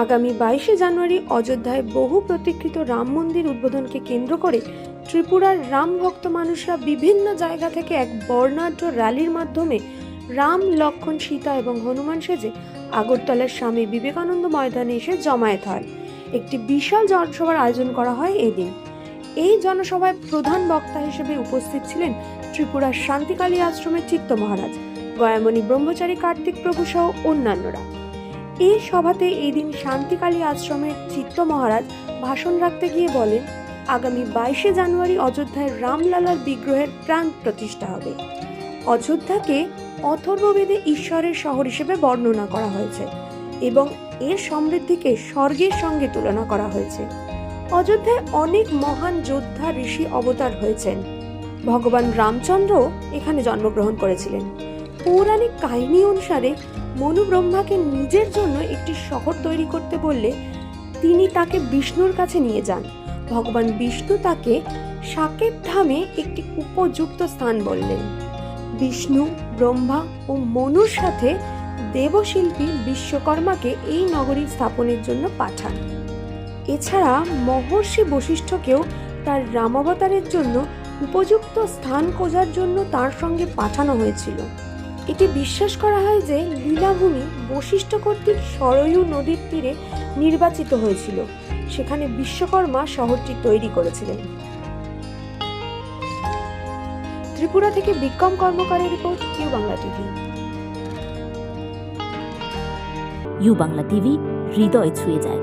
আগামী বাইশে জানুয়ারি অযোধ্যায় বহু প্রতীক্ষিত রাম মন্দির উদ্বোধনকে কেন্দ্র করে ত্রিপুরার রাম ভক্ত মানুষরা বিভিন্ন জায়গা থেকে এক বর্ণাঢ্য র্যালির মাধ্যমে রাম, লক্ষণ, সীতা এবং হনুমান সেজে আগরতলার স্বামী বিবেকানন্দ ময়দানে এসে জমায়েত হয়। একটি বিশাল জনসভার আয়োজন করা হয় এদিন। এই জনসভায় প্রধান বক্তা হিসেবে উপস্থিত ছিলেন ত্রিপুরার শান্তিকালী আশ্রমের চিত্ত মহারাজ, গয়ামণি ব্রহ্মচারী কার্তিক প্রভু সহ অন্যান্যরা। এই সভাতে এই দিন শান্তিকালী আশ্রমের চিত্ত মহারাজ ভাষণ রাখতে গিয়ে বলেন, আগামী বাইশে জানুয়ারি অযোধ্যায় রামলালার বিগ্রহের প্রাণ প্রতিষ্ঠা হবে। অযোধ্যাকে অথর্ববেদে ঈশ্বরের শহর হিসেবে বর্ণনা করা হয়েছে এবং এর সমৃদ্ধিকে স্বর্গের সঙ্গে তুলনা করা হয়েছে। অযোধ্যায় অনেক মহান যোদ্ধা ঋষি অবতার হয়েছেন। ভগবান রামচন্দ্র এখানে জন্মগ্রহণ করেছিলেন। পৌরাণিক কাহিনী অনুসারে মনু ব্রহ্মাকে নিজের জন্য একটি শহর তৈরি করতে বললে তিনি তাকে বিষ্ণুর কাছে নিয়ে যান। ভগবান বিষ্ণু তাকে সাকেত ধামে একটি উপযুক্ত স্থান বললেন। বিষ্ণু, ব্রহ্মা ও মনুর সাথে দেবশিল্পী বিশ্বকর্মাকে এই নগরী স্থাপনের জন্য পাঠান। এছাড়া মহর্ষি বশিষ্ঠকেও তার রামাবতারের জন্য উপযুক্ত স্থান খোঁজার জন্য তার সঙ্গে পাঠানো হয়েছিল। এটি বিশ্বাস করা হয় যে লীলাভূমি বশিষ্ঠ কর্তৃক সরয়ু নদীর তীরে নির্বাচিত হয়েছিল। সেখানে বিশ্বকর্মা শহরটি তৈরি করেছিলেন। ত্রিপুরা থেকে Bikram কর্মকারের report U Bangla TV. U Bangla TV, হৃদয় ছুঁয়ে যায়।